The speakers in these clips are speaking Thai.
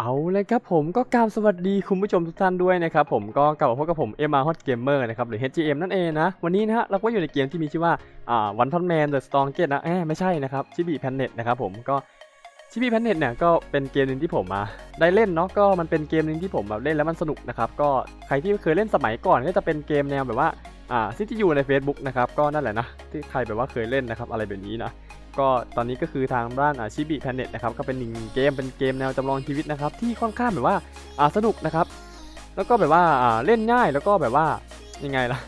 เอาเลยครับผมก็กราบสวัสดีคุณผู้ชมทุกท่านด้วยนะครับผมก็กลับมาพบกับผมเอ็มอาฮอตเกมเมอร์นะครับหรือ HGM นั่นเองนะวันนี้นะฮะเราก็อยู่ในเกมที่มีชื่อว่าอ่าวันพันแมนเดอะสตองเกตนะเอ้ไม่ใช่นะครับชิบีแพนเน็ตนะครับผมก็ชิบีแพนเน็ตเนี่ยก็เป็นเกมหนึ่งที่ผมมาได้เล่นเนาะก็มันเป็นเกมหนึ่งที่ผมแบบเล่นแล้วมันสนุกนะครับก็ใครที่เคยเล่นสมัยก่อนก็จะเป็นเกมแนวแบบว่าอ่าซิตี้ยูใน Facebook นะครับก็นั่นแหละนะที่ใครแบบว่าเคยเล่นนะครับอะไรแบบนี้นะ ก็ตอนนี้ก็คือทางด้านอาชิบิแพนเน็ตนะครับก็เป็นหนึ่งเกมเป็นเกมแนวจำลองชีวิตนะครับที่ค่อนข้างแบบว่าอ่าสนุกนะครับ แล้วก็แบบว่าอ่าเล่นง่ายแล้วก็แบบว่ายังไงล่ะ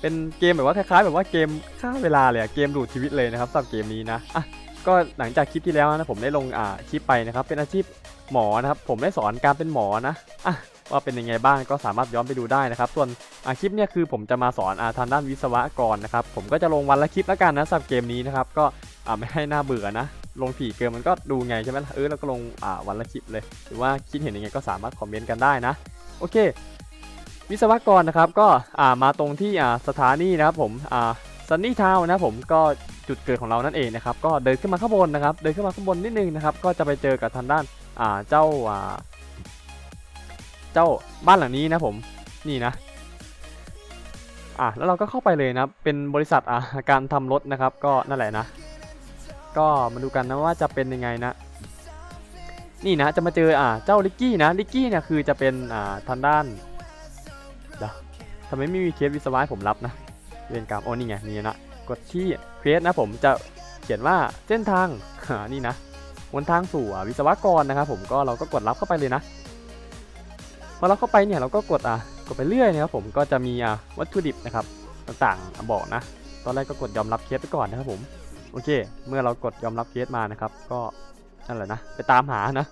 เป็นเกมแบบว่าคล้ายๆ แบบว่าเกมฆ่าเวลาเลยเกมดูดชีวิตเลยนะครับสำหรับเกมนี้นะอะก็หลังจากคลิปที่แล้วนะผมได้ลงอ่าคลิปไปนะครับ เป็นอาชีพหมอนะครับ ผมได้สอนการเป็นหมอนะอะว่าเป็นยังไงบ้างก็สามารถย้อนไปดูได้นะครับ ส่วนอ่าคลิปเนี่ยคือผมจะมาสอนอาทางด้านวิศวกรนะครับ ผมก็จะลงวันละคลิปแล้วกันนะสำหรับเกมนี้นะครับ ก็ อ่าไม่ให้หน้าเบื่อนะ ลงผีเกินมันก็ดูไงใช่ไหมเออแล้วก็ลงอ่าวันละคลิปเลย หรือว่าคิดเห็นยังไงก็สามารถคอมเมนต์กันได้นะ โอเค วิศวกรนะครับก็อ่ามาตรงที่อ่าสถานีนะครับผมอ่าซันนี่ทาวนะผมก็จุดเกิดของเรานั่นเองนะครับก็เดินขึ้นมาข้างบนนะครับ เดินขึ้นมาข้างบนนิดนึงนะครับก็จะไปเจอกับทางด้านอ่าเจ้าอ่าเจ้าบ้านหลังนี้นะผมนี่นะอะแล้วเราก็เข้าไปเลยนะเป็นบริษัทอ่าการทำรถนะครับ ก็นั่นแหละนะ ก็มาดูกันนะว่าจะเป็นยังไงนะ นี่นะจะมาเจออ่าเจ้าลิกกี้นะลิกกี้เนี่ยคือจะเป็นอ่าทางด้านเดี๋ยวทำไมไม่มีเคสวิศวะผมรับนะเรียนกรรมโอ้นี่ไงนี่นะกดที่เคสนะผมจะเขียนว่าเส้นทางอ่านี่นะวนทางสู่วิศวกรนะครับผมก็เราก็กดรับเข้าไปเลยนะพอเราเข้าไปเนี่ยเราก็กดอะกดไปเรื่อยนะครับผมก็จะมีอ่าวัตถุดิบนะครับต่างๆบอกนะ ตอนแรกก็กดยอมรับเคสไปก่อนนะครับผม โอเค เมื่อเรากดยอมรับเคสมานะครับ ก็นั่นแหละนะ ไปตามหานะ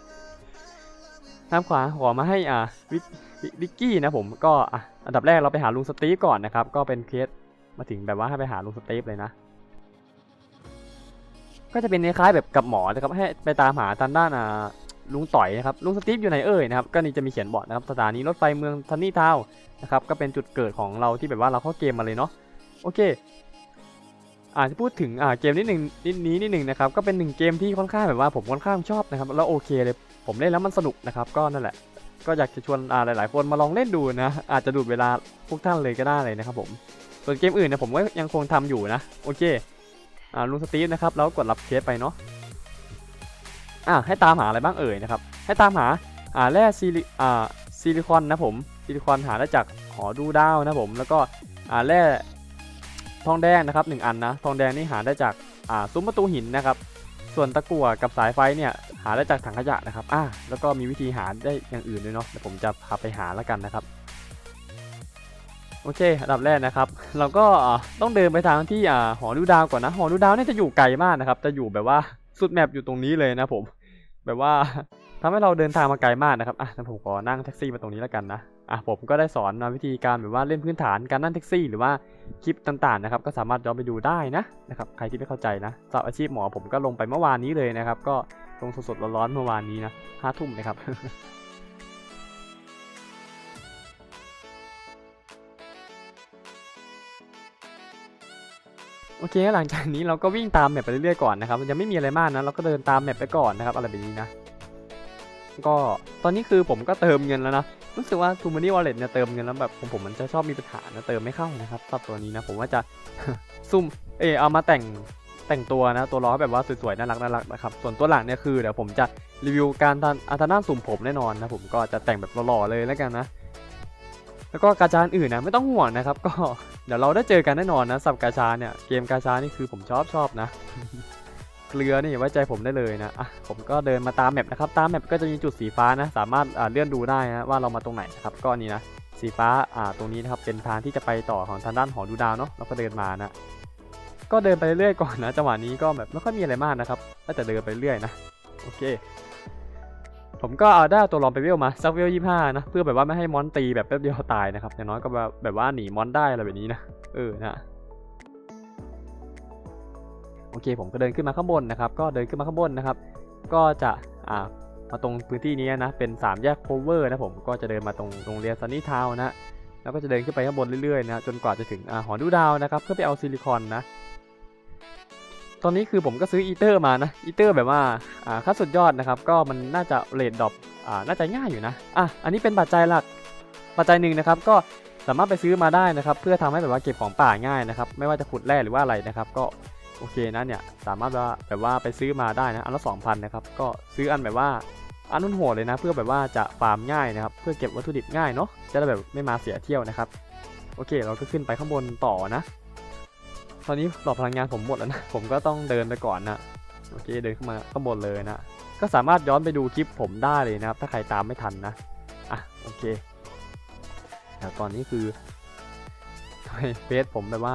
ทางขวาขอมาให้อ่าวิวิวิกกี้นะผมก็อะอันดับแรกเราไปหาลุงสตีฟก่อนนะครับ ก็เป็นเคสมาถึงแบบว่าให้ไปหาลุงสตีฟเลยนะ ก็จะเป็นคล้ายแบบกับหมอนะครับ ให้ไปตามหาทางด้านอ่าลุงต่อยนะครับลุงสตีฟอยู่ไหนเอ่ยนะครับก็นี่จะมีเขียนบอกนะครับสถานีรถไฟเมืองทันนี่ทาวนะครับก็เป็นจุดเกิดของเราที่แบบว่าเราเข้าเกมมาเลยเนาะโอเค อาจจะพูดถึงเกมนิดหนึ่งนิดนี้นิดหนึ่งนะครับก็เป็นหนึ่งเกมที่ค่อนข้างแบบว่าผมค่อนข้างชอบนะครับแล้วโอเคเลยผมเล่นแล้วมันสนุกนะครับก็นั่นแหละ ก็อยากจะชวนอ่าหลาย ๆ คนมาลองเล่นดูนะ อาจจะดูดเวลาพวกท่านเลยก็ได้เลยนะครับผมส่วนเกมอื่นเนี่ยผมก็ยังคงทำอยู่นะโอเคอ่าลุงสตีฟนะครับแล้วกดรับเคสไปเนาะอ่าให้ตามหาอะไรบ้างเอ่ยนะครับให้ตามหาอ่าแร่ซิลิอ่าซิลิคอนนะผมซิลิคอนหาได้จากหอดูดาวนะผมแล้วก็อ่าแร่ ทองแดงนะครับหนึ่งอันนะทองแดงนี่หาได้จากอ่าซุ้มประตูหินนะครับ ส่วนตะกั่วกับสายไฟเนี่ยหาได้จากถังขยะนะครับอ่าแล้วก็มีวิธีหาได้อย่างอื่นด้วยเนาะเดี๋ยวผมจะพาไปหาแล้วกันนะครับโอเคอันดับแรกนะครับ เราก็ต้องเดินไปทางที่อ่าหอดูดาวก่อนนะ หอดูดาวเนี่ยจะอยู่ไกลมากนะครับ จะอยู่แบบว่าสุดแมปอยู่ตรงนี้เลยนะผม แบบว่าทำให้เราเดินทางมาไกลมากนะครับอะผมขอนั่งแท็กซี่มาตรงนี้แล้วกันนะ อะผมก็ได้สอนวิธีการแบบว่าเล่นพื้นฐานการนั่งแท็กซี่ หรือว่าคลิปต่างๆนะครับก็สามารถย้อนไปดูได้นะนะครับใครที่ไม่เข้าใจนะสำหรับอาชีพหมอผมก็ลงไปเมื่อวานนี้เลยนะครับ ก็ลงสดๆร้อนๆเมื่อวานนี้นะห้าทุ่มนะครับโอเคหลังจากนี้เราก็วิ่งตามแมปไปเรื่อยๆก่อนนะครับมันยังไม่มีอะไรมากนะเราก็เดินตามแมปไปก่อนนะครับอะไรแบบนี้นะ ก็ตอนนี้คือผมก็เติมเงินแล้วนะ รู้สึกว่า t ู m ม n y Wallet เนี่ยเติมเงินแล้วแบบผมผมมันจะชอบมีปัญหานะเติมไม่เข้านะครับสับตัวนี้นะผมว่าจะซุ่มเออเอามาแต่งแต่งตัวนะตัวล้อแบบว่าสวยๆน่ารักน่ารักนะครับส่วนตัวหลังเนี่ยคือเดี๋ยวผมจะรีวิวการทันอัตนาสุ่มผมแน่นอนนะผมก็จะแต่งแบบหล่อๆเลยแล้วกันนะ แล้วก็กาชาอื่นนะไม่ต้องห่วงนะครับ ก็เดี๋ยวเราได้เจอกันแน่นอนนะสับกาชาเนี่ยเกมกาชานี่คือผมชอบชอบนะ เกลือนี่ไว้ใจผมได้เลยนะอะผมก็เดินมาตามแมปนะครับตามแมปก็จะมีจุดสีฟ้านะสามารถเลื่อนดูได้นะว่าเรามาตรงไหนนะครับก็นี่นะสีฟ้าอ่าตรงนี้นะครับเป็นทางที่จะไปต่อของทางด้านหอดูดาวเนาะเราก็เดินมานะก็เดินไปเรื่อยๆก่อนนะจังหวะนี้ก็แบบไม่ค่อยมีอะไรมากนะครับก็แต่เดินไปเรื่อยนะโอเค ผมก็เอาได้ตัวลองไปเวลมาสักเวลยี่ห้านะเพื่อแบบว่าไม่ให้มอนตีแบบแป๊บเดียวตายนะครับอย่างน้อยก็แบบแบบว่าหนีมอนได้อะไรแบบนี้นะเออนะ โอเค ผมก็เดินขึ้นมาข้างบนนะครับ ก็เดินขึ้นมาข้างบนนะครับ ก็จะอ่ามาตรงพื้นที่นี้นะเป็น3แยกโคเวอร์นะผมก็จะเดินมาตรงโรงเรียนซันนี่ทาวน์นะแล้วก็จะเดินขึ้นไปข้างบนเรื่อยๆนะจนกว่าจะถึงอ่าหอดูดาวนะครับเพื่อไปเอาซิลิคอนนะ ตอนนี้คือผมก็ซื้ออีเตอร์มานะอีเตอร์แบบว่าอ่าค่าสุดยอดนะครับก็มันน่าจะเรทดรอปอ่าน่าจะง่ายอยู่นะอะอันนี้เป็นปัจจัยหลักปัจจัยหนึ่งนะครับ ก็สามารถไปซื้อมาได้นะครับ เพื่อทำให้แบบว่าเก็บของป่าง่ายนะครับ ไม่ว่าจะขุดแร่หรือว่าอะไรนะครับ ก็ โอเคนะเนี่ยสามารถแบบว่าไปซื้อมาได้นะอันละ2,000นะครับก็ซื้ออันแบบว่าอันนุ่นโหดเลยนะ เพื่อแบบว่าจะฟาร์มง่ายนะครับเพื่อเก็บวัตถุดิบง่ายเนาะจะได้แบบไม่มาเสียเที่ยวนะครับโอเค เราก็ขึ้นไปข้างบนต่อนะ ตอนนี้หลอดพลังงานผมหมดแล้วนะผมก็ต้องเดินไปก่อนนะโอเคเดินขึ้นมาข้างบนเลยนะก็สามารถย้อนไปดูคลิปผมได้เลยนะครับถ้าใครตามไม่ทันนะอะโอเคแล้วตอนนี้คือทำไมเฟซผมแบบว่า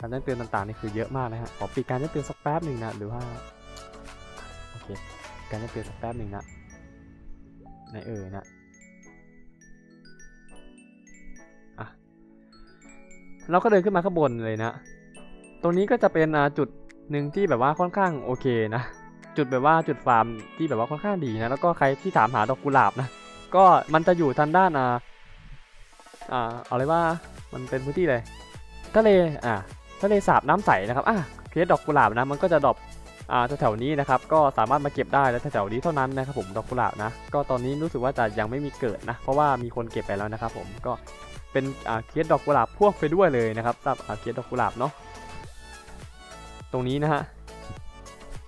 การแจ้งเตือนต่างๆนี่คือเยอะมากนะฮะขอปิดการแจ้งเตือนสักแป๊บหนึ่งนะหรือว่าโอเคการแจ้งเตือนสักแป๊บหนึ่งนะในเอ่ยนะอะเราก็เดินขึ้นมาข้างบนเลยนะตรงนี้ก็จะเป็นจุดหนึ่งที่แบบว่าค่อนข้างโอเคนะจุดแบบว่าจุดฟาร์มที่แบบว่าค่อนข้างดีนะแล้วก็ใครที่ถามหาดอกกุหลาบนะก็มันจะอยู่ทางด้านอ่าอ่าอาเลยว่ามันเป็นพื้นที่เลยทะเลอ่า ทะเลสาบน้ำใสนะครับอะเคสดอกกุหลาบนะมันก็จะดอปอ่าแถวๆนี้นะครับก็สามารถมาเก็บได้แล้วแถวๆนี้เท่านั้นนะครับผมดอกกุหลาบนะก็ตอนนี้รู้สึกว่าจะยังไม่มีเกิดนะ เพราะว่ามีคนเก็บไปแล้วนะครับผมก็เป็นอ่าเคสดอกกุหลาบพ่วงไปด้วยเลยนะครับสำหรับอ่าเคสดอกกุหลาบเนาะตรงนี้นะฮะ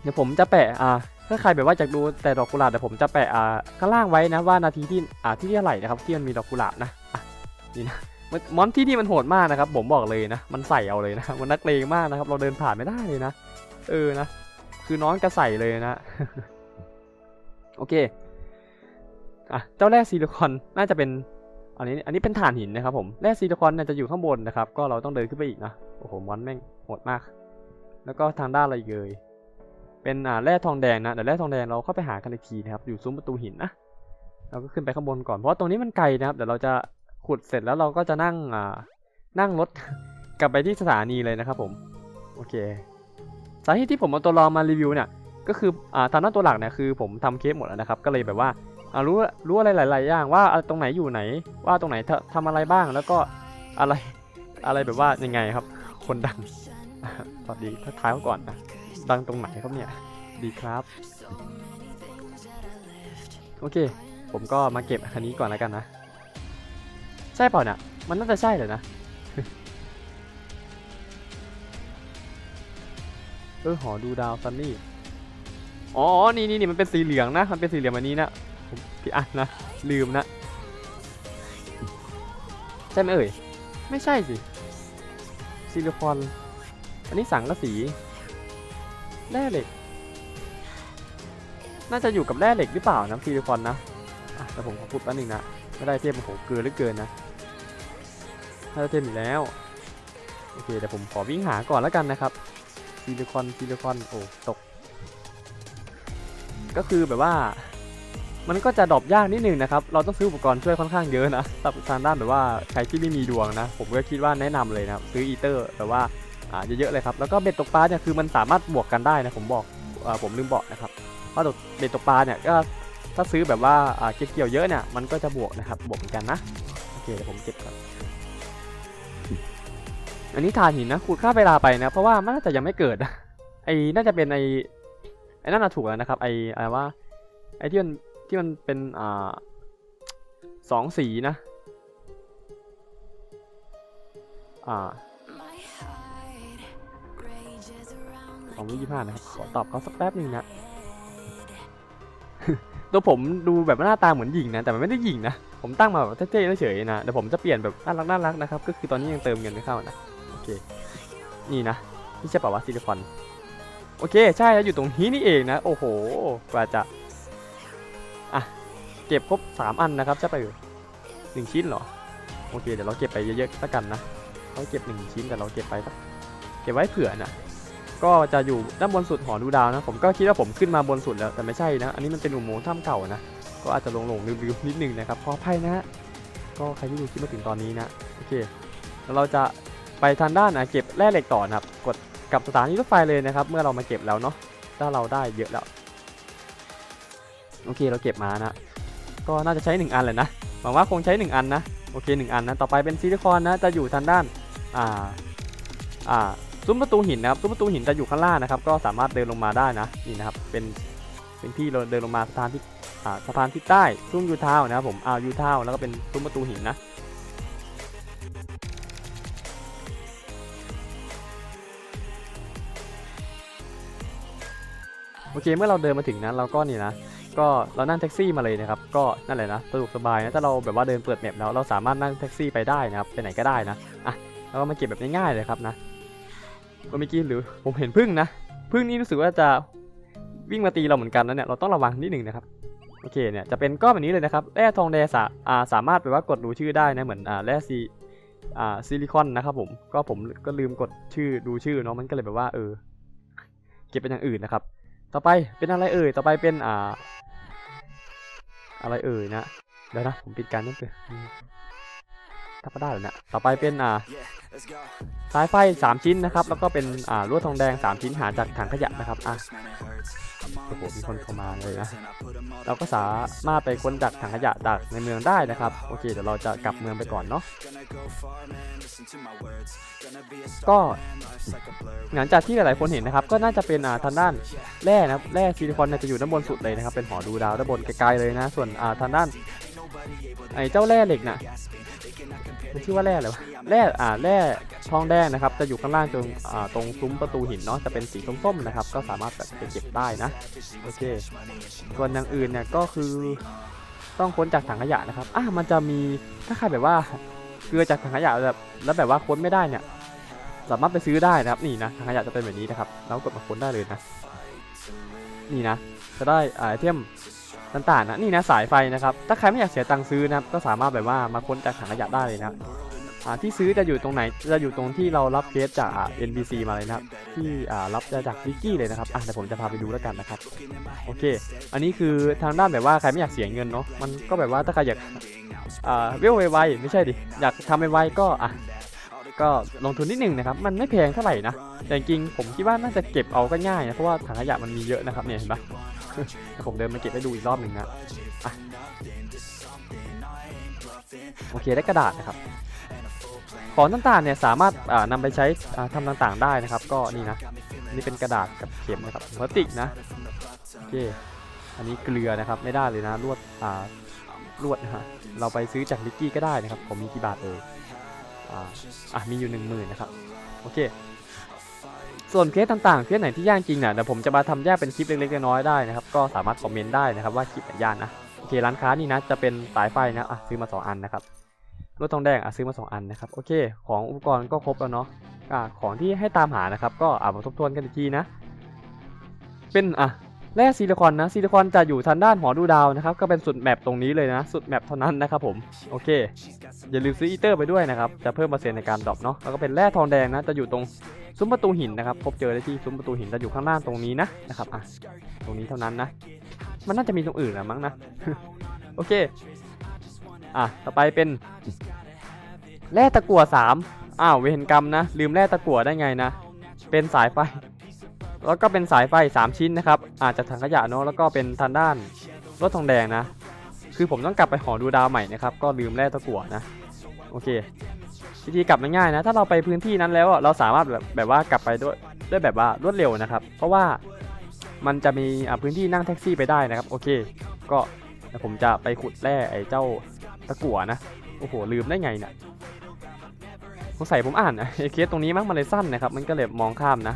เดี๋ยวผมจะแปะอ่าถ้าใครแบบว่าอยากดูแต่ดอกกุหลาบเดี๋ยวผมจะแปะอ่าข้างล่างไว้นะว่านาทีที่อ่าที่เท่าไหร่นะครับที่มันมีดอกกุหลาบนะอะนี่นะ มอนที่นี่มันโหดมากนะครับ ผมบอกเลยนะ มันใส่เอาเลยนะ มันนักเลงมากนะครับ เราเดินผ่านไม่ได้เลยนะ เออนะ คือน้องกระใส่เลยนะ โอเค อะ เจ้าแร่ซิลิคอนน่าจะเป็น อันนี้ อันนี้เป็นฐานหินนะครับผม แร่ซิลิคอนเนี่ยจะอยู่ข้างบนนะครับ ก็เราต้องเดินขึ้นไปอีกนะ โอ้โห มอนแม่งโหดมาก แล้วก็ทางด้านอะไรเกยเป็นอ่าแร่ทองแดงนะเดี๋ยวแร่ทองแดงเราเข้าไปหากันอีกทีนะครับ อยู่ซุ้มประตูหินนะ เราก็ขึ้นไปข้างบนก่อน เพราะตรงนี้มันไกลนะครับ เดี๋ยวเราจะ ขุดเสร็จแล้วเราก็จะนั่งอ่านั่งรถ กลับไปที่สถานีเลยนะครับผมโอเคสาเหตุที่ผมเอาตัวรองมารีวิวเนี่ยก็คืออ่าทางด้าตัวหลักเนี่ยคือผมทำเคสหมดแล้วนะครับ ก็เลยแบบว่าอ่ารู้รู้อะไรหลาย ๆ อย่างว่าตรงไหนอยู่ไหน ว่าตรงไหนทำอะไรบ้างแล้วก็อะไรอะไรแบบว่ายังไงครับ คนดังสวัสดีทักทายเขาก่อนนะดังตรงไหนครับเนี่ยดีครับ โอเค ผมก็มาเก็บอันนี้ก่อนแล้วกันนะ ช่เปล่าเนี่ยมันน่าจะใช่เลยนะเออหอดูดาวซันนี่อ๋อนี่นี่นี่มันเป็นสีเหลืองนะ มันเป็นสีเหลืองแบบนี้นะผมพี่อันนะ ลืมนะ ใช่ไหมเอ่ย ไม่ใช่สิ ซิลิคอน อันนี้สังกะสี แร่เหล็ก น่าจะอยู่กับแร่เหล็กหรือเปล่านะซิลิคอนนะแต่ผมขอพูดแป๊บนึงนะ ไม่ได้เทียบโอ้โหเกินหรือเกินนะ ถ้าจะเทียบอยู่แล้ว โอเคเดี๋ยวผมขอวิ่งหาก่อนแล้วกันนะครับซิลิคอนซิลิคอนโอ้ตก ก็คือแบบว่า มันก็จะดรอปยากนิดนึงนะครับ เราต้องซื้ออุปกรณ์ช่วยค่อนข้างเยอะนะสำหรับทางด้านแบบว่าใครที่ไม่มีดวงนะ ผมก็คิดว่าแนะนำเลยนะครับซื้ออีเตอร์แบบว่าอ่าเยอะๆเลยครับ แล้วก็เบ็ดตกปลาเนี่ยคือมันสามารถบวกกันได้นะผมบอกอ่าผมลืมบอกนะครับว่าเบ็ดตกปลาเนี่ยก็ถ้าซื้อแบบว่าอ่าเก็บเกี่ยวเยอะเนี่ยมันก็จะบวกนะครับบวกกันนะโอเคเดี๋ยวผมเก็บก่อน อันนี้ทานหินนะขูดค่าเวลาไปนะ เพราะว่ามันน่าจะยังไม่เกิดนะไอ้น่าจะเป็นไอ้ไอ้นั่นน่ะถูกแล้วนะครับไอ้อะไรว่าไอ้ที่มันที่มันเป็นอ่าสองสีนะ อ่าสองยี่ห้านะครับขอตอบเขาสักแป๊บหนึ่งนะตัวผมดูแบบหน้าตาเหมือนหญิงนะ แต่มันไม่ได้หญิงนะ ผมตั้งมาแบบเท่ๆเฉยๆนะเดี๋ยวผมจะเปลี่ยนแบบน่ารักน่ารักนะครับ ก็คือตอนนี้ยังเติมเงินไม่เข้านะ เค นี่นะ นี่ใช่ป่าวะซิลิคอน โอเค ใช่แล้วอยู่ตรงนี้นี่เองนะ โอ้โห กว่าจะ อะ เก็บครบ 3 อันนะครับใช่ไปหนึ่งชิ้นเหรอ โอเค เดี๋ยวเราเก็บไปเยอะๆสักกันนะเขาเก็บ1ชิ้นแต่เราเก็บไปสักเก็บไว้เผื่อนะก็จะอยู่ด้านบนสุดหอดูดาวนะ ผมก็คิดว่าผมขึ้นมาบนสุดแล้วแต่ไม่ใช่นะ อันนี้มันเป็นอุโมงค์ถ้ำเก่านะ ก็อาจจะหลงๆลืมๆนิดนึงนะครับขออภัยนะฮะก็ใครที่ดูคลิปมาถึงตอนนี้นะ โอเค แล้วเราจะ ไปทางด้านเก็บแร่เหล็กต่อนะครับ กดกลับสถานีรถไฟเลยนะครับ เมื่อเรามาเก็บแล้วเนาะถ้าเราได้เยอะแล้ว โอเคเราเก็บมานะก็น่าจะใช้ 1 อันเลยนะหวังว่าคงใช้ 1 อันนะโอเค 1 อันนะต่อไปเป็นซิลิคอนนะจะอยู่ทางด้านอ่าอ่าซุ้มประตูหินนะครับซุ้มประตูหินจะอยู่ข้างล่างนะครับ ก็สามารถเดินลงมาได้นะนี่นะครับเป็นเป็นที่เราเดินลงมาสะพานที่อ่าสะพานที่ใต้ซุ้มยูเท้านะครับผมอ่ายูเท้าแล้วก็เป็นซุ้มประตูหินนะ โอเค เมื่อเราเดินมาถึงนะเราก็นี่นะ ก็เรานั่งแท็กซี่มาเลยนะครับ ก็นั่นแหละนะสะดวกสบายนะ ถ้าเราแบบว่าเดินเปิดแมปแล้วเราสามารถนั่งแท็กซี่ไปได้นะครับ ไปไหนก็ได้นะ อะแล้วก็มาเก็บแบบง่ายๆเลยครับนะก็เมื่อกี้หรือผมเห็นพึ่งนะ พึ่งนี่รู้สึกว่าจะวิ่งมาตีเราเหมือนกันนะเนี่ย เราต้องระวังนิดหนึ่งนะครับ โอเคเนี่ย จะเป็นก้อนแบบนี้เลยนะครับ แร่ทองแดงสาอ่าสามารถแบบว่ากดดูชื่อได้นะ เหมือนอ่าแร่ซีอ่าซิลิคอนนะครับผม ก็ผมก็ลืมกดชื่อดูชื่อเนาะ มันก็เลยแบบว่าเออ เก็บเป็นอย่างอื่นนะครับ ต่อไปเป็นอะไรเอ่ย ต่อไปเป็นอ่า อะไรเอ่ยนะ เดี๋ยวนะ ผมปิดการนั่นเถอะถ้าก็ได้แล้วนะต่อไปเป็นอ่าสายไฟ 3 ชิ้นนะครับ แล้วก็เป็นอ่าลวดทองแดง 3 ชิ้นหาจากถังขยะนะครับ อะ โอ้โหมีคนเข้ามาเลยนะ เราก็สามารถไปค้นจากถังขยะดักในเมืองได้นะครับ โอเคเดี๋ยวเราจะกลับเมืองไปก่อนเนาะ ก็หลังจากที่หลายๆคนเห็นนะครับ ก็น่าจะเป็นอ่าทางด้านแร่นะครับแร่ซิลิคอนจะอยู่ด้านบนสุดเลยนะครับ เป็นหอดูดาวด้านบนไกลๆเลยนะ ส่วนอ่าทางด้าน ไอ้เจ้าแร่เหล็กน่ะมันชื่อว่าแร่อะไรวะแร่อ่าแร่ทองแดงนะครับ จะอยู่ข้างล่างตรงอ่าตรงซุ้มประตูหินเนาะจะเป็นสีส้มๆนะครับ ก็สามารถแบบไปเก็บได้นะโอเคส่วนอย่างอื่นเนี่ยก็คือต้องค้นจากถังขยะนะครับอะมันจะมีถ้าใครแบบว่าเกลือจากถังขยะแบบแล้วแบบว่าค้นไม่ได้เนี่ยสามารถไปซื้อได้นะครับนี่นะถังขยะจะเป็นแบบนี้นะครับแล้วกดมาค้นได้เลยนะนี่นะ จะได้ไอเทม ต่างๆนะนี่นะสายไฟนะครับ ถ้าใครไม่อยากเสียตังค์ซื้อนะครับก็สามารถแบบว่ามาค้นจากถังขยะได้เลยนะที่ซื้อจะอยู่ตรงไหนจะอยู่ตรงที่เรารับเคสจากอ่า NPC มาเลยนะครับ ที่รับจากวิกกี้เลยนะครับอะเดี๋ยวผมจะพาไปดูแล้วกันนะครับโอเค อันนี้คือทางด้านแบบว่าใครไม่อยากเสียเงินเนาะมันก็แบบว่าถ้าใครอยากเวลไวๆไม่ใช่ดิอยากทำไวๆก็อะก็ลงทุนนิดหนึ่งนะครับ มันไม่แพงเท่าไหร่นะ แต่จริงผมคิดว่าน่าจะเก็บเอาก็ง่ายนะ เพราะว่าถังขยะมันมีเยอะนะครับเนี่ยเห็นปะ ผมเดินมาเก็บให้ดูอีกรอบหนึ่งนะโอเคได้กระดาษนะครับของต่างๆเนี่ยสามารถอ่านำไปใช้อ่าทำต่างๆได้นะครับ ก็นี่นะนี่เป็นกระดาษกับเข็มนะครับพลาสติกนะโอเคอันนี้เกลือนะครับไม่ได้เลยนะลวดอ่าลวดนะฮะเราไปซื้อจากลิกกี้ก็ได้นะครับผมมีกี่บาทเอ่ยอ่ามีอยู่หนึ่งหมื่นนะครับโอเค ส่วนเคสต่างๆเคสไหนที่ยากจริงเนี่ยเดี๋ยวผมจะมาทำแยกเป็นคลิปเล็กๆน้อยๆได้นะครับก็สามารถคอมเมนต์ได้นะครับว่าคลิปไหนยากนะโอเคร้านค้านี่นะจะเป็นสายไฟนะอะซื้อมา 2 อันนะครับรถทองแดงอะซื้อมา 2 อันนะครับโอเคของอุปกรณ์ก็ครบแล้วเนาะอ่าของที่ให้ตามหานะครับก็อ่ามาทบทวนกันอีกทีนะเป็นอะแร่ซิลิคอนนะซิลิคอนจะอยู่ทางด้านหอดูดาวนะครับก็เป็นสุดแมปตรงนี้เลยนะสุดแมปเท่านั้นนะครับผมโอเคอย่าลืมซื้ออีเตอร์ไปด้วยนะครับจะเพิ่มเปอร์เซ็นต์ในการดรอปเนาะแล้วก็เป็นแร่ทองแดงนะจะอยู่ตรง ซุ้มประตูหินนะครับ พบเจอได้ที่ซุ้มประตูหินจะอยู่ข้างล่างตรงนี้นะนะครับอะตรงนี้เท่านั้นนะ มันน่าจะมีตรงอื่นนะมั้งนะ โอเค อะต่อไปเป็นแร่ตะกั่วสามอ้าวเวรกรรมนะ ลืมแร่ตะกั่วได้ไงนะ เป็นสายไฟ แล้วก็เป็นสายไฟ 3 ชิ้นนะครับ อาจจะถังขยะเนาะแล้วก็เป็นทางด้านรถทองแดงนะ คือผมต้องกลับไปหอดูดาวใหม่นะครับ ก็ลืมแร่ตะกั่วนะ โอเค วิธีกลับง่ายๆนะ ถ้าเราไปพื้นที่นั้นแล้วเราสามารถแบบแบบว่ากลับไปด้วยด้วยแบบว่ารวดเร็วนะครับ เพราะว่ามันจะมีะพื้นที่นั่งแท็กซี่ไปได้นะครับ โอเค ก็เดี๋ยวผมจะไปขุดแร่ไอ้เจ้าตะกั่วนะ โอ้โห ลืมได้ไงเนี่ยสงสัยผมอ่านไอ้เคสตรงนี้มั้งมันเลยสั้นนะครับ มันก็เลยมองข้ามนะ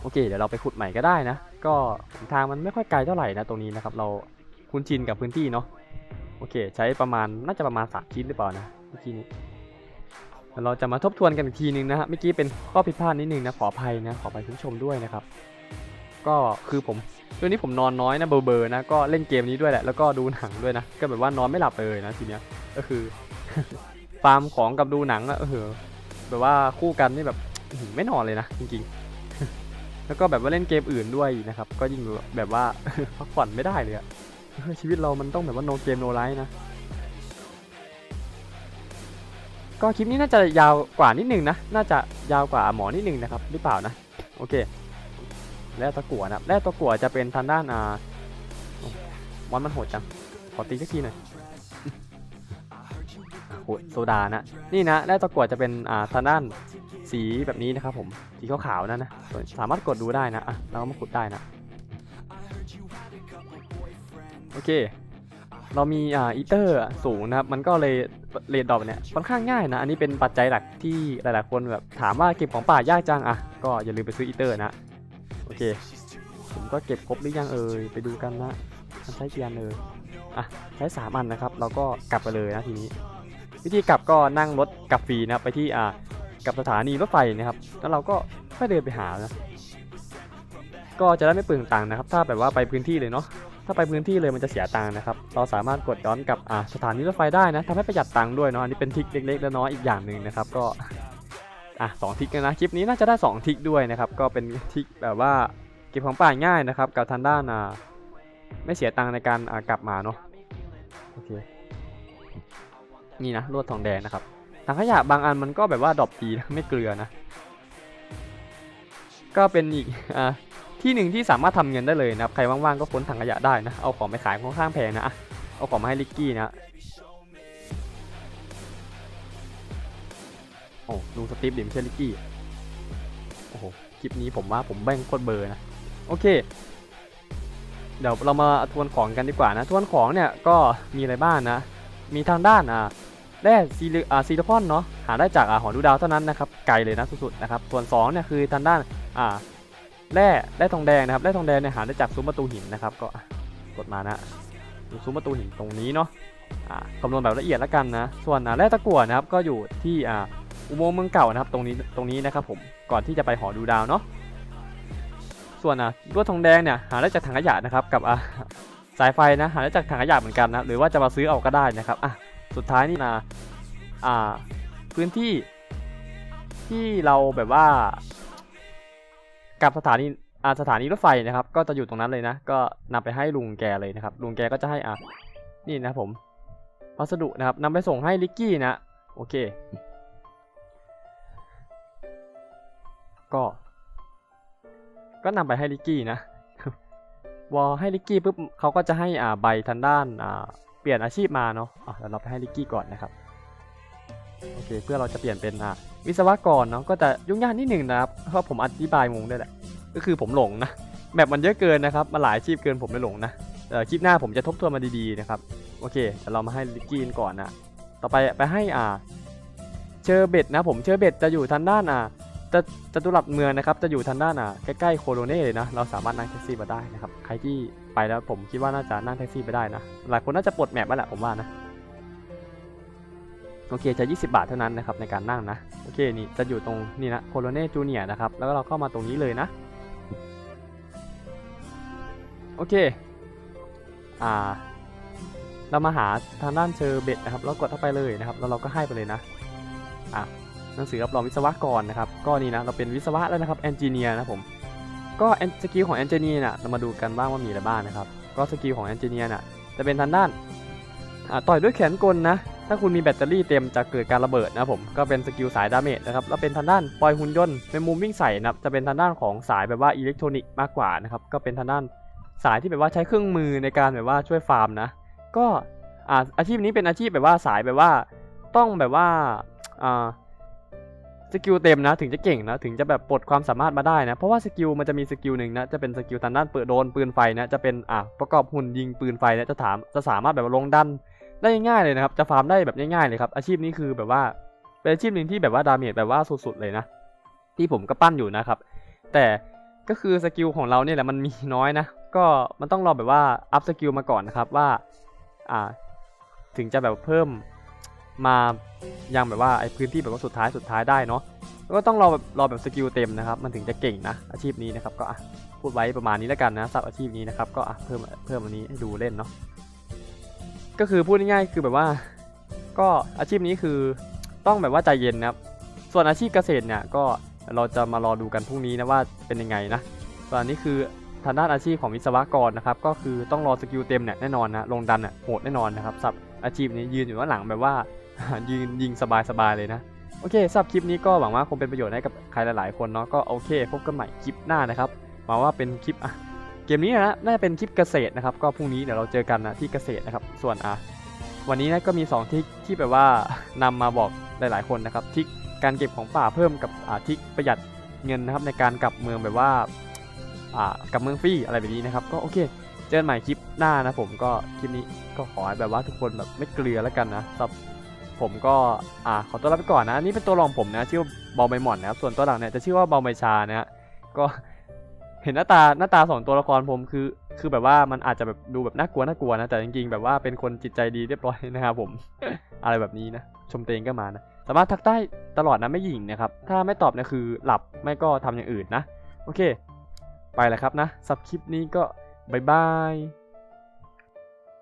โอเค เดี๋ยวเราไปขุดใหม่ก็ได้นะ ก็ทางมันไม่ค่อยไกลเท่าไหร่นะตรงนี้นะครับ เราคุ้นชินกับพื้นที่เนาะ โอเค ใช้ประมาณน่าจะประมาณสามชิ้นหรือเปล่านะเมื่อกี้นี้ เราจะมาทบทวนกันอีกทีนึงนะฮะเมื่อกี้เป็นข้อผิดพลาดนิดนึงนะขออภัยนะขออภัยคุณผู้ชมด้วยนะครับ ก็คือผมช่วงนี้ผมนอนน้อยนะเบอร์เบอร์นะก็เล่นเกมนี้ด้วยแหละแล้วก็ดูหนังด้วยนะก็แบบว่านอนไม่หลับเลยนะทีเนี้ยก็คือฟาร์มของกับดูหนังอะเออแบบว่าคู่กันนี่แบบไม่นอนเลยนะจริงๆ แล้วก็แบบว่าเล่นเกมอื่นด้วยนะครับ ก็ยิ่งแบบว่าพักผ่อนไม่ได้เลยอะชีวิตเรามันต้องแบบว่า no game no life นะ ก็คลิปนี้น่าจะยาวกว่านิดนึงนะ น่าจะยาวกว่าหมอนิดนึงนะครับหรือเปล่านะ โอเคแล้วตะกั่วนะแล้วตะกั่วจะเป็นทางด้านอ่ามอนมันโหดจัง ขอตีสักทีหน่อยโหดโซดานะ นี่นะแล้วตะกั่วจะเป็นอ่าทางด้านสีแบบนี้นะครับผม สีขาวๆนั่นนะ สามารถกดดูได้นะอะเราก็มาขุดได้นะ โอเค เรามีอ่าอีเตอร์สูงนะครับ มันก็เลยเรดดรอปเนี่ยค่อนข้างง่ายนะ อันนี้เป็นปัจจัยหลักที่หลายๆคนแบบถามว่าเก็บของป่ายากจังอะ ก็อย่าลืมไปซื้ออีเตอร์นะ โอเค ผมก็เก็บครบหรือยังเอ่ย ไปดูกันนะมันใช้กี่อันเอ่ยอะ ใช้สามอันนะครับ เราก็กลับไปเลยนะทีนี้ วิธีกลับก็นั่งรถกลับฟรีนะครับไปที่อ่ากับสถานีรถไฟนะครับ แล้วเราก็ค่อยเดินไปหานะ ก็จะได้ไม่เปลืองตังค์นะครับ ถ้าแบบว่าไปพื้นที่เลยเนาะ ถ้าไปพื้นที่เลยมันจะเสียตังค์นะครับ เราสามารถกดย้อนกลับอ่าสถานีรถไฟได้นะทำให้ประหยัดตังค์ด้วยเนาะ อันนี้เป็นทริคเล็กๆและน้อยอีกอย่างหนึ่งนะครับ ก็อะสองทริคนะ คลิปนี้น่าจะได้สองทริคด้วยนะครับ ก็เป็นทริคแบบว่าเก็บของป่าง่ายนะครับ กับทางด้านอ่าไม่เสียตังค์ในการอ่ากลับมาเนาะ โอเค นี่นะลวดทองแดงนะครับถังขยะบางอันมันก็แบบว่าดรอปดีนะไม่เกลือนะ ก็เป็นอีกอ่า ที่หนึ่งที่สามารถทำเงินได้เลยนะครับใครว่างๆก็ค้นถังขยะได้นะเอาของไปขายค่อนข้างแพงนะเอาของมาให้ลิกกี้นะโอ้ดูสตีฟดิม่ใช่ลิกกี้โอ้โหคลิปนี้ผมว่าผมแบ่งโคตรเบอร์นะโอเค เดี๋ยวเรามาทวนของกันดีกว่านะทวนของเนี่ยก็มีอะไรบ้างนะ มีทางด้านอ่าแร่ซีลอ่าซิลิคอนเนาะหาได้จากอ่าหอดูดาวเท่านั้นนะครับไกลเลยนะสุดๆนะครับส่วน2เนี่ยคือทางด้านอ่า แร่แร่ทองแดงนะครับแร่ทองแดงเนี่ยหาได้จากซุ้มประตูหินนะครับ ก็กดมานะซุ้มประตูหินตรงนี้เนาะคำนวณแบบละเอียดแล้วกันนะ ส่วนแร่ตะกั่วนะครับก็อยู่ที่อุโมงค์เมืองเก่านะครับ ตรงนี้ตรงนี้นะครับผมก่อนที่จะไปหอดูดาวเนาะส่วนลวดทองแดงเนี่ยหาได้จากถังขยะนะครับกับสายไฟนะหาได้จากถังขยะเหมือนกันนะหรือว่าจะมาซื้อเอาก็ได้นะครับอะสุดท้ายนี่นะอ่าพื้นที่ที่เราแบบว่า กับสถานีอ่าสถานีรถไฟนะครับ ก็จะอยู่ตรงนั้นเลยนะ ก็นำไปให้ลุงแกเลยนะครับ ลุงแกก็จะให้อะนี่นะผมพัสดุนะครับนำไปส่งให้ลิกกี้นะ โอเค ก็ ก็นำไปให้ลิกกี้นะวอลให้ลิกกี้ปุ๊บเขาก็จะให้อ่าใบทางด้านอ่าเปลี่ยนอาชีพมาเนาะอะเดี๋ยวเราไปให้ลิกกี้ก่อนนะครับ โอเค เพื่อเราจะเปลี่ยนเป็นอ่าวิศวกรเนาะก็จะยุ่งยากนิดหนึ่งนะครับเพราะผมอธิบายงงด้วยแหละ ก็คือผมหลงนะแบบมันเยอะเกินนะครับมาหลายอาชีพเกินผมเลยหลงนะเอ่อคลิปหน้าผมจะทบทวนมาดีๆนะครับโอเคเดี๋ยวเรามาให้ลิกกี้ก่อนนะต่อไปไปให้อ่าเชอร์เบ็ดนะผมเชอร์เบ็ดจะอยู่ทางด้านอ่าจะจตุรัสเมืองนะครับจะอยู่ทางด้านอะใกล้ๆโคโลเน่เลยนะเราสามารถนั่งแท็กซี่มาได้นะครับใครที่ไปแล้วผมคิดว่าน่าจะนั่งแท็กซี่ไปได้นะหลายคนน่าจะปลดแมปแล้วแหละผมว่านะ โอเคจะ 20 บาทเท่านั้นนะครับในการนั่งนะ โอเคนี่จะอยู่ตรงนี่นะโคโลเน่จูเนียนะครับ แล้วก็เราเข้ามาตรงนี้เลยนะ โอเค อ่า เรามาหาทางด้านเชอร์เบ็ดนะครับ แล้วกดเข้าไปเลยนะครับ แล้วเราก็ให้ไปเลยนะ อะหนังสือรับรองวิศวกรนะครับ ก็นี่นะ เราเป็นวิศวะแล้วนะครับแอนจิเนียร์นะผม ก็สกิลของแอนจิเนียร์น่ะ เรามาดูกันบ้างว่ามีอะไรบ้างนะครับ ก็สกิลของแอนจิเนียร์น่ะ จะเป็นทางด้าน อ่าต่อยด้วยแขนกลนะ ถ้าคุณมีแบตเตอรี่เต็มจะเกิดการระเบิดนะผมก็เป็นสกิลสายดาเมจนะครับแล้วเป็นทางด้านปล่อยหุ่นยนต์เป็นมุมวิ่งใส่นะครับจะเป็นทางด้านของสายแบบว่าอิเล็กทรอนิกส์มากกว่านะครับก็เป็นทางด้านสายที่แบบว่าใช้เครื่องมือในการแบบว่าช่วยฟาร์มนะก็อาอาชีพนี้เป็นอาชีพแบบว่าสายแบบว่าต้องแบบว่าสกิลเต็มนะถึงจะเก่งนะถึงจะแบบปลดความสามารถมาได้นะเพราะว่าสกิลมันจะมีสกิลหนึ่งนะจะเป็นสกิลทางด้านเปิดโดนปืนไฟนะจะเป็นอะประกอบหุ่นยิงปืนไฟนะจะถามจะสามารถแบบว่าลงดัน ได้ง่ายเลยนะครับ จะฟาร์มได้แบบง่ายๆเลยครับ อาชีพนี้คือแบบว่าเป็นอาชีพหนึ่งที่แบบว่าดาเมจแบบว่าสุดๆเลยนะ ที่ผมก็ปั้นอยู่นะครับ แต่ก็คือสกิลของเราเนี่ยแหละมันมีน้อยนะ ก็มันต้องรอแบบว่าอัพสกิลมาก่อนนะครับว่าอ่าถึงจะแบบเพิ่มมายังแบบว่าไอ้พื้นที่แบบว่าสุดท้ายสุดท้ายได้เนาะแล้วก็ต้องรอแบบรอแบบสกิลเต็มนะครับ มันถึงจะเก่งนะอาชีพนี้นะครับก็อะพูดไว้ประมาณนี้แล้วกันนะสับอาชีพนี้นะครับก็อะเพิ่มเพิ่มอันนี้ให้ดูเล่นเนาะ ก็คือพูดง่ายๆคือแบบว่า ก็อาชีพนี้คือต้องแบบว่าใจเย็นนะครับ ส่วนอาชีพเกษตรเนี่ยก็เราจะมารอดูกันพรุ่งนี้นะว่าเป็นยังไงนะส่วนอันนี้คือทางด้านอาชีพของวิศวกรนะครับ ก็คือต้องรอสกิลเต็มเนี่ยแน่นอนนะลงดันอะโหดแน่นอนนะครับสับอาชีพนี้ยืนอยู่ด้านหลังแบบว่ายืนยิงสบายๆเลยนะโอเคสำหรับคลิปนี้ก็หวังว่าคงเป็นประโยชน์ให้กับใครหลายๆคนเนาะก็โอเค พบกันใหม่คลิปหน้านะครับหวังว่าเป็นคลิปอะ กมนี้นะน่าจะเป็นคลิปเกษตรนะครับ ก็พรุ่งนี้เดี๋ยวเราเจอกันนะที่เกษตรนะครับ ส่วนอะวันนี้นะก็มี2ทริคที่แบบว่านำมาบอกหลาย ๆ คนนะครับทริคการเก็บของป่าเพิ่มกับอ่าทิกประหยัดเงินนะครับในการกลับเมืองแบบว่าอ่ากลับเมืองฟรีอะไรแบบนี้นะครับ ก็โอเค เจอกันใหม่คลิปหน้านะผมก็คลิปนี้ก็ขอให้แบบว่าทุกคนแบบไม่เกลือแล้วกันนะสำหรับผมก็อ่าขอตัวลาไปก่อนนะอันนี่เป็นตัวรองผมนะชื่อว่าเบาใบหม่อนนะครับส่วนตัวหลังเนี่ยจะชื่อว่าเบาใบชานะฮะก็ เห็นหน้าตาหน้าตาสองตัวละครผมคือ คือแบบว่ามันอาจจะแบบดูแบบน่ากลัวน่ากลัวนะแต่จริงๆแบบว่าเป็นคนจิตใจดีเรียบร้อยนะครับผม อะไรแบบนี้นะชมเตงก็มานะสามารถทักได้ตลอดนะไม่หยิงนะครับถ้าไม่ตอบนะคือหลับไม่ก็ทำอย่างอื่นนะ โอเค ไปแล้วครับนะสับคลิปนี้ก็บายบาย